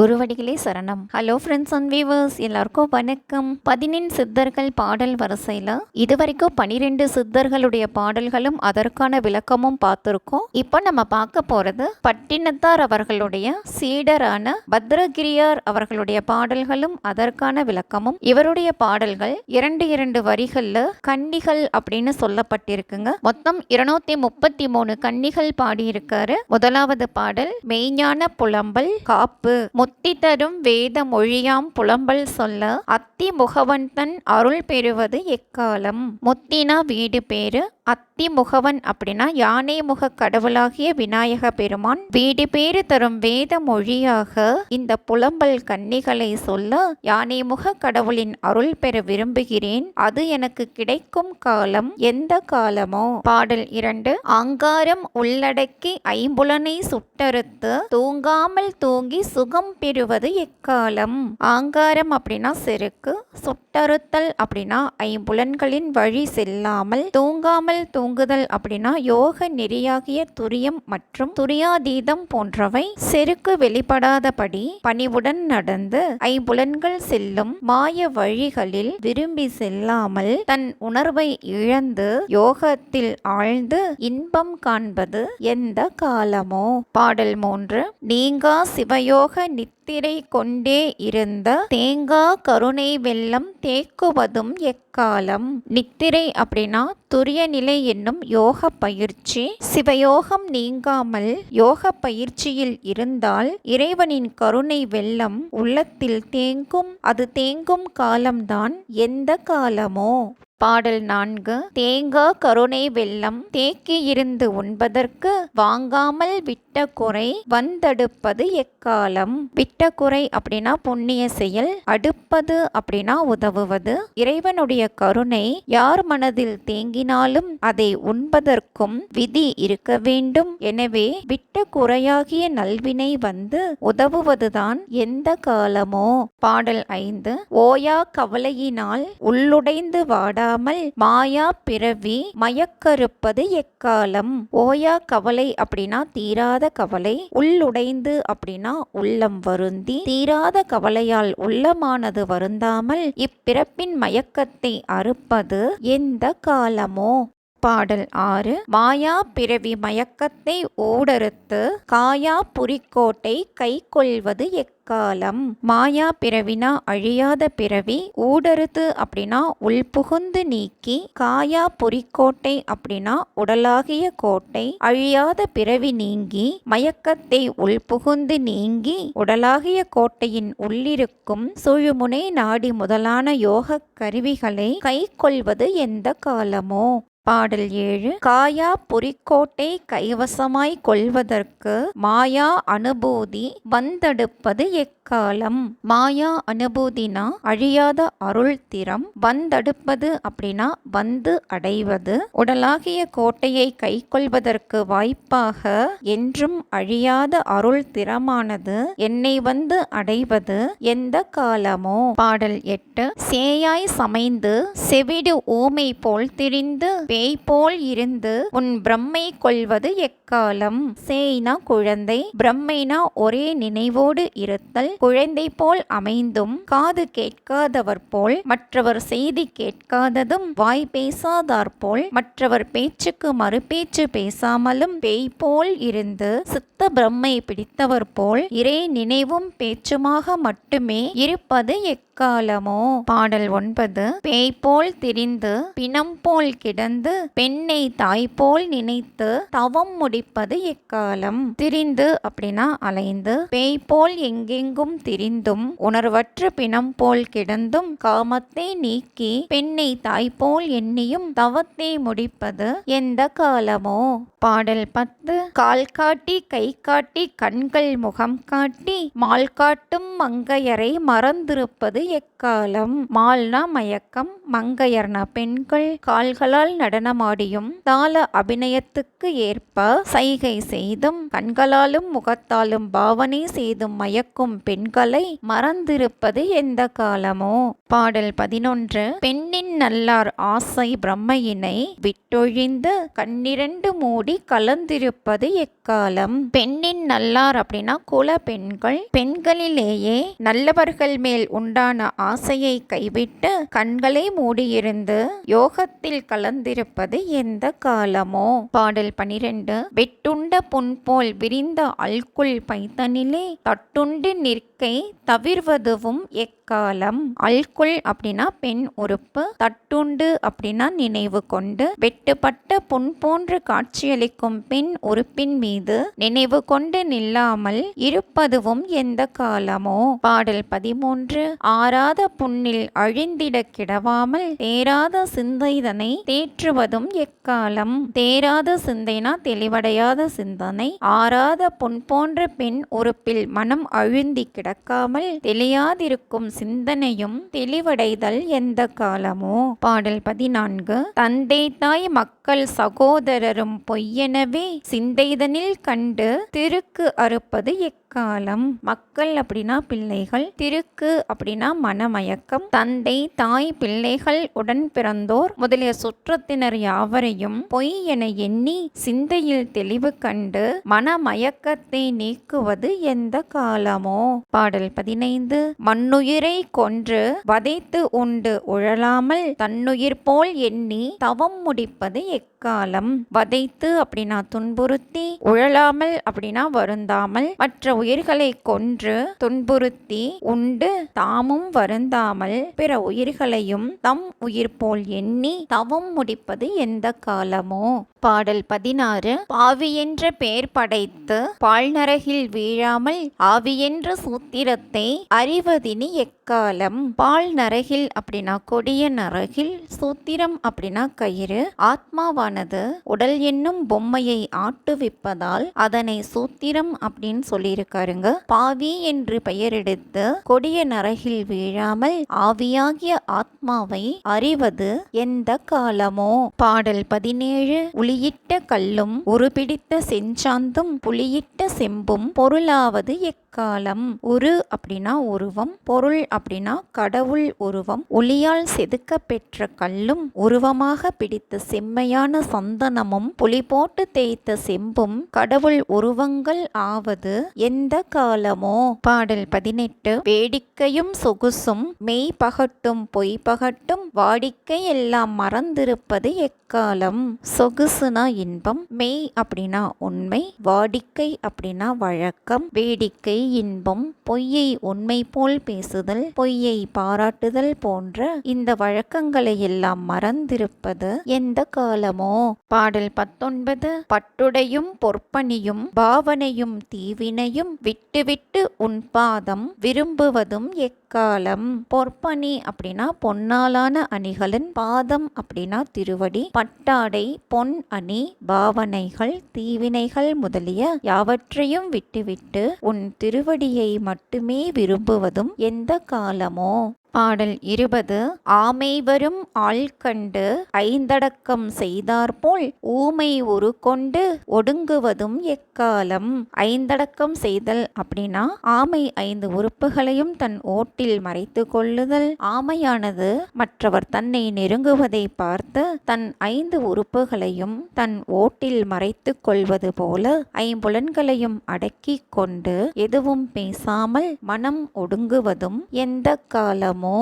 குருவடிகளே சரணம். Hello friends and viewers எல்லாருக்கும் வணக்கம். பதினெண் சித்தர்கள் பாடல் வரிசையில் இதுவரைக்கும் பனிரெண்டு சித்தர்களுடைய பாடல்களும் அதற்கான விளக்கமும் பார்த்துருக்கோம். இப்போ நம்ம பார்க்க போறது பட்டினத்தார் அவர்களுடைய சீடரான பத்ரகிரியார் அவர்களுடைய பாடல்களும் அதற்கான விளக்கமும். இவருடைய பாடல்கள் இரண்டு இரண்டு வரிகள்ல கன்னிகள் அப்படின்னு சொல்லப்பட்டிருக்குங்க. மொத்தம் இருநூத்தி முப்பத்தி மூணு கன்னிகள் பாடியிருக்காரு. முதலாவது பாடல் மெய்ஞான புலம்பல் காப்பு. முத்தி தரும் வேத மொழியாம் புலம்பல் சொல்ல அத்தி முகவன் தன் அருள் பெறுவது எக்காலம்? முத்தினா வீடு பேரு அத்தி முகவன் அப்படின்னா யானை முக கடவுளாகிய விநாயக பெருமான். வீடு பேறு தரும் வேத மொழியாக இந்த புலம்பல் கன்னிகளை சொல்ல யானை முக கடவுளின் அருள் பெற விரும்புகிறேன். அது எனக்கு கிடைக்கும் காலம் எந்த காலமோ? பாடல் இரண்டு. அங்காரம் உள்ளடக்கி ஐம்புலனை சுட்டறுத்து தூங்காமல் தூங்கி சுகம் பெறுவது எக்காலம்? ஆங்காரம் அப்படின்னா செருக்கு சுட்டறுத்தல் அப்படின்னா ஐம்புலன்களின் வழி செல்லாமல் தூங்காமல் தூங்குதல் அப்படின்னா யோக நெறியாகிய துரியம் மற்றும் துரியாதீதம் போன்றவை செருக்கு வெளிப்படாதபடி பணிவுடன் நடந்து ஐம்புலன்கள் செல்லும் மாய வழிகளில் விரும்பி செல்லாமல் தன் உணர்வை இழந்து யோகத்தில் ஆழ்ந்து இன்பம் காண்பது எந்த காலமோ. பாடல் மூன்று நீங்கா சிவயோக நித்திரை கொண்டே இருந்த தேங்கா கருணை வெள்ளம் தேக்குவதும் எக்காலம்? நித்திரை அப்படின்னா துரிய நிலை என்னும் யோக பயிற்சி. சிவயோகம் நீங்காமல் யோக பயிற்சியில் இருந்தால் இறைவனின் கருணை வெள்ளம் உள்ளத்தில் தேங்கும். அது தேங்கும் காலம்தான். எந்த காலமோ? பாடல் நான்கு. தேங்கா கருணை வெள்ளம் தேக்கி இருந்து உண்பதற்கு வாங்காமல் விட்ட குறை வந்தடுப்பது எக்காலம்? விட்ட குறை அப்படின்னா புண்ணிய செயல் அடுப்பது அப்படின்னா உதவுவது. இறைவனுடைய கருணை யார் மனதில் தேங்கினாலும் அதை உண்பதற்கும் விதி இருக்க வேண்டும். எனவே விட்ட குறையாகிய நல்வினை வந்து உதவுவதுதான் எந்த காலமோ? பாடல் ஐந்து. ஓயா கவலையினால் உள்ளுடைந்து வாடா இல்லாமல் மாயா பிறவி மயக்கறுப்பது எக்காலம்? ஓயா கவலை அப்படின்னா தீராத கவலை உள்ளுடைந்து அப்படின்னா உள்ளம் வருந்தி. தீராத கவலையால் உள்ளமானது வருந்தாமல் இப்பிறப்பின் மயக்கத்தை அறுப்பது எந்த காலமோ? பாடல் ஆறு. மாயா பிறவி மயக்கத்தை ஓடறுத்து காயா புரிக்கோட்டை கை கொள்வது எக்காலம்? மாயா பிறவினா அழியாத பிறவி ஊடறுத்து அப்படின்னா உள்புகுந்து நீக்கி காயா புரிக்கோட்டை அப்படின்னா உடலாகிய கோட்டை அழியாத பிறவி நீங்கி மயக்கத்தை உள்புகுந்து நீங்கி உடலாகிய கோட்டையின் உள்ளிருக்கும் சுழுமுனை நாடி முதலான யோக கருவிகளை கை கொள்வது எந்த காலமோ? பாடல் ஏழு. காயா புரிக்கோட்டை கைவசமாய் கொள்வதற்கு மாயா அனுபூதி வந்தெடுப்பது எக்காலம்? மாயா அனுபூதினா அழியாத அருள் திறம். வந்தெடுப்பது அப்படின்னா வந்து அடைவது. உடலாகிய கோட்டையை கை கொள்வதற்கு வாய்ப்பாக என்றும் அழியாத அருள் திறமானது என்னை வந்து அடைவது எந்த காலமோ? பாடல் எட்டு. சேயாய் சமைந்து செவிடு ஊமை போல் திரிந்து பேய் போல் இருந்து உன் பிரம்மை கொள்வது காலம் சேய்னா குழந்தை பிரம்மைனா ஒரே நினைவோடு இருத்தல் குழந்தை போல் அமைந்தும் காது கேட்காதவர் போல் மற்றவர் செய்தி கேட்காததும் வாய் பேசாதார் போல் மற்றவர் பேச்சுக்கு மறுபேச்சு பேசாமலும் பேய் போல் இருந்து சித்த பிரம்மை பிடித்தவர் போல் இறை நினைவும் பேச்சுமாக மட்டுமே இருப்பது எக்காலமோ? பாடல் ஒன்பது பேய் போல் திரிந்து பிணம் போல் கிடந்து பெண்ணை தாய் போல் நினைத்து தவம் முடி முடிப்பது எக்காலம்? திரிந்து அப்படின்னா அலைந்து. பேய் போல் எங்கெங்கும் திரிந்தும். உணர்வற்ற பிணம் போல் கிடந்தும். காமத்தை நீக்கி பெண்ணை தாய் போல் எண்ணியும் தவத்தை முடிப்பது எந்த காலமோ? பாடல் பத்து. கால் காட்டி கை காட்டி கண்கள் முகம் காட்டி மால் காட்டும் மங்கையரை மறந்திருப்பது எக்காலம்? மால்னா மயக்கம் மங்கையர்னா பெண்கள். கால்களால் நடனமாடியும் தாள அபிநயத்துக்கு ஏற்ப சைகை செய்தும் கண்களாலும் முகத்தாலும் பாவனை செய்தும் மயக்கும் பெண்களை மறந்திருப்பது எந்த காலமோ? பாடல் பதினொன்று. பெண்ணின் நல்லார் ஆசை பிரம்மையினை விட்டொழிந்து கண்ணிரண்டு மூடி கலந்திருப்பது எக்காலம்? பெண்ணின் நல்லார் அப்படின்னா குல பெண்கள். பெண்களிலேயே நல்லவர்கள் மேல் உண்டான ஆசையை கைவிட்டு கண்களை மூடியிருந்து யோகத்தில் கலந்திருப்பது எந்த காலமோ? பாடல் பனிரெண்டு. வெட்டுண்ட புண் போல் விரிந்த அல்குல் பைத்தனிலே தட்டுண்டு நிற்கை தவிர்வதுவும் எக்காலம். அல்குல் அப்படின்னா பெண் உறுப்பு தட்டுண்டு அப்படின்னா நினைவு கொண்டு. வெட்டுப்பட்ட புண் போன்று காட்சியளிக்கும் பெண் உறுப்பின் மீது நினைவு கொண்டு நில்லாமல் இருப்பதுவும் எந்த காலமோ. பாடல் பதிமூன்று ஆறாத புண்ணில் அழிந்திட கிடவாமல் தேராத சிந்தைதனை தேற்றுவதும் எக்காலம். தேராத சிந்தைனா தெளிவடையாத சிந்தனை ஆறாத பொன் போன்ற பெண் உறுப்பில் மனம் அழுந்தி கிடக்காமல் தெளியாதிருக்கும் சிந்தனையும் தெளிவடைதல் எந்த காலமோ? பாடல் பதினான்கு. தந்தை தாய் மக்கள் சகோதரரும் பொய்யெனவே சிந்தைதனில் கண்டு திருக்கு அறுப்பது எக்காலம் மக்கள் அப்படின்னா பிள்ளைகள் திருக்கு அப்படின்னா மனமயக்கம் தந்தை தாய் பிள்ளைகள் உடன் பிறந்தோர் முதலிய சுற்றத்தினர் யாவரையும் பொய் என எண்ணி சிந்தையில் தெளிவு கண்டு மனமயக்கத்தை நீக்குவது எந்த காலமோ? பாடல் பதினைந்து. மண்ணுயிரை கொன்று வதைத்து உண்டு உழலாமல் தன்னுயிர் போல் எண்ணி தவம் முடிப்பது எக்காலம்? வதைத்து அப்படின்னா துன்புறுத்தி உழலாமல் அப்படின்னா வருந்தாமல் மற்ற உயிர்களை கொன்று துன்புறுத்தி உண்டு தாமும் வருந்தாமல் பிற உயிர்களையும் தம் உயிர் போல் எண்ணி தவம் முடிப்பது எந்த காலமோ? பாடல் பதினாறு. பாவி என்ற பெயர் படைத்து பால்நரகில் வீழாமல் ஆவி என்ற சூத்திரத்தை அறிவதினி எக்காலம்? பால் நரகில் அப்படின்னா கொடிய நரகில் சூத்திரம் அப்படின்னா கயிறு. ஆத்மாவானது உடல் என்னும் பொம்மையை ஆட்டுவிப்பதால் அதனை சூத்திரம் அப்படின்னு சொல்லியிருக்காருங்க பாவி என்று பெயரெடுத்து கொடிய நரகில் வீழாமல் ஆவியாகிய ஆத்மாவை அறிவது எந்த காலமோ? பாடல் பதினேழு. உளியிட்ட கல்லும் உருபிடித்த செஞ்சாந்தும் புளியிட்ட செம்பும் பொருளாவது காலம் உரு அப்படின்னா உருவம் பொருள் அப்படின்னா கடவுள் உருவம். ஒளியால் செதுக்க பெற்ற கல்லும் உருவமாக பிடித்த செம்மையான சந்தனமும் புலி போட்டு தேய்த்த செம்பும் கடவுள் உருவங்கள் ஆவது எந்த காலமோ? பாடல் பதினெட்டு. வேடிக்கையும் சொகுசும் மெய் பகட்டும் பொய் பகட்டும் வாடிக்கை எல்லாம் மறந்திருப்பது எக்காலம்? சொகுசுனா இன்பம் மெய் அப்படின்னா உண்மை வாடிக்கை அப்படின்னா வழக்கம். வேடிக்கை இன்பம் பொய்யை உண்மை போல் பேசுதல் பொய்யை பாராட்டுதல் போன்ற இந்த வழக்கங்களை எல்லாம் மறந்திருப்பது எந்த காலமோ? பாடல் பத்தொன்பது பட்டுடையும் பொற்பணியும் பாவனையும் தீவினையும் விட்டுவிட்டு உன் பாதம் விரும்புவதும் எக்காலம்? பொற்பணி அப்படின்னா பொன்னாலான அணிகளின் பாதம் அப்படின்னா திருவடி பட்டாடை பொன் அணி பாவனைகள் தீவினைகள் முதலிய யாவற்றையும் விட்டுவிட்டு உன் திரு திருவடியை மட்டுமே விரும்புவதும் எந்த காலமோ? பாடல் இருபது ஆமை வரும் ஆள் கண்டு ஐந்தடக்கம் செய்தாற்போல் ஊமை உரு கொண்டு ஒடுங்குவதும் எக்காலம். ஐந்தடக்கம் செய்தல் அப்படின்னா ஆமை ஐந்து உறுப்புகளையும் தன் ஓட்டில் மறைத்து கொள்ளுதல். ஆமையானது மற்றவர் தன்னை நெருங்குவதை பார்த்து தன் ஐந்து உறுப்புகளையும் தன் ஓட்டில் மறைத்து கொள்வது போல ஐம்புலன்களையும் அடக்கி கொண்டு எதுவும் பேசாமல் மனம் ஒடுங்குவதும் எந்த காலம்? காலமோ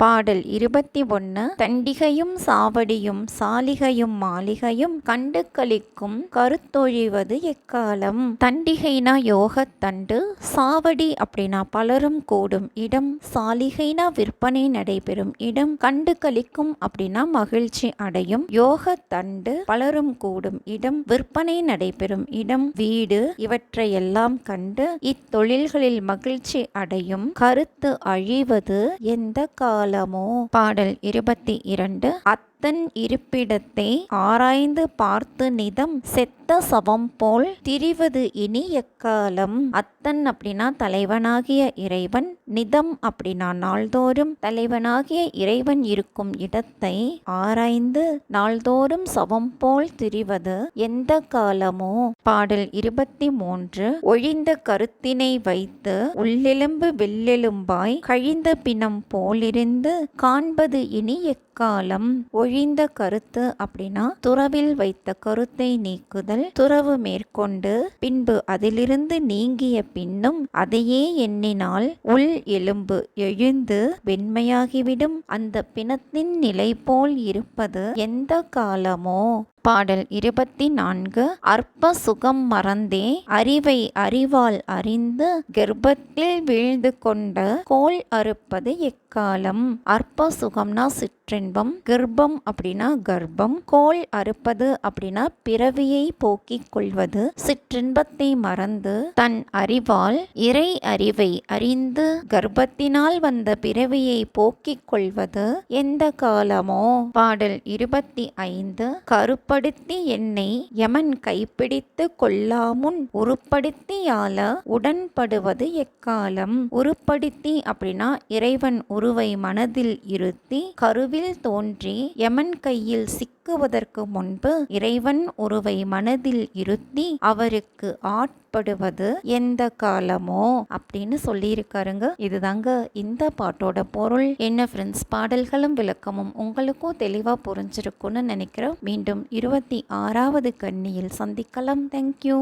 பாடல் இருபத்தி ஒன்று தண்டிகையும் சாவடியும் சாலிகையும் மாளிகையும் கண்டு கழிக்கும் கருத்தொழிவது எக்காலம்? தண்டிகைனா யோகத்தண்டு சாவடி அப்படின்னா பலரும் கூடும். இடம் சாலிகைனா விற்பனை நடைபெறும். இடம் கண்டு கழிக்கும் அப்படின்னா மகிழ்ச்சி அடையும். யோகத்தண்டு பலரும் கூடும். இடம் விற்பனை நடைபெறும். இடம் வீடு இவற்றையெல்லாம் கண்டு இத்தொழில்களில் மகிழ்ச்சி அடையும். கருத்து அழிவது எந்த கால காலமோ பாடல் இருபத்தி இரண்டு. அத்த அத்தன் இருப்பிடத்தை ஆராய்ந்து பார்த்து நிதம் செத்த சவம் போல் திரிவது இனி எக்காலம்? அத்தன் அப்படின்னா தலைவனாகிய இறைவன் நிதம் அப்படின்னா நாள்தோறும் தலைவனாகிய இறைவன் இருக்கும் இடத்தை ஆராய்ந்து நாள்தோறும் சவம் போல் திரிவது எந்த காலமோ? பாடல் இருபத்தி மூன்று ஒழிந்த கருத்தினை வைத்து உள்ளெலும்பு வெள்ளெலும்பாய் கழிந்த பிணம் போலிருந்து காண்பது இனி எக்காலம்? ஒழிந்த கருத்து அப்படின்னா துறவில் வைத்த கருத்தை நீக்குதல் துறவு மேற்கொண்டு பின்பு அதிலிருந்து நீங்கிய பின்னும் அதையே எண்ணினால் உள் எலும்பு எழுந்து வெண்மையாகிவிடும். அந்த பிணத்தின் நிலை போல் இருப்பது எந்த காலமோ பாடல் இருபத்தி நான்கு அற்ப சுகம் மறந்தே அறிவை அறிவால் அறிந்து கர்ப்பத்தில் வீழ்ந்து கொண்ட கோல் அறுப்பது எக்காலம்? அற்ப சுகம்னா சிற்றின்பம் கர்ப்பம் அப்படின்னா கர்ப்பம் கோல் அறுப்பது அப்படின்னா பிறவியை போக்கிக் கொள்வது. சிற்றின்பத்தை மறந்து தன் அறிவால் இறை அறிவை அறிந்து கர்ப்பத்தினால் வந்த பிறவியை போக்கிக் கொள்வது எந்த காலமோ? பாடல் இருபத்தி ஐந்து. கருப்பு உருப்படுத்தி என்னை யமன் கைப்பிடித்து கொள்ளாமுன் உருப்படுத்தி உடன்படுவது எக்காலம்? உருப்படுத்தி அப்படின்னா இறைவன் உருவை மனதில் இருத்தி கருவில் தோன்றி யமன் கையில் சிக்குவதற்கு முன்பு இறைவன் உருவை மனதில் இருத்தி அவருக்கு ஆட்படுவது எந்த காலமோ அப்படின்னு சொல்லியிருக்காருங்க. இதுதாங்க இந்த பாட்டோட பொருள். என்ன ஃப்ரெண்ட்ஸ் பாடல்களும் விளக்கமும் உங்களுக்கும் தெளிவாக புரிஞ்சிருக்கும்னு நினைக்கிறோம் மீண்டும் இருபத்தி ஆறாவது கண்ணியில் சந்திக்கலாம். தேங்க்யூ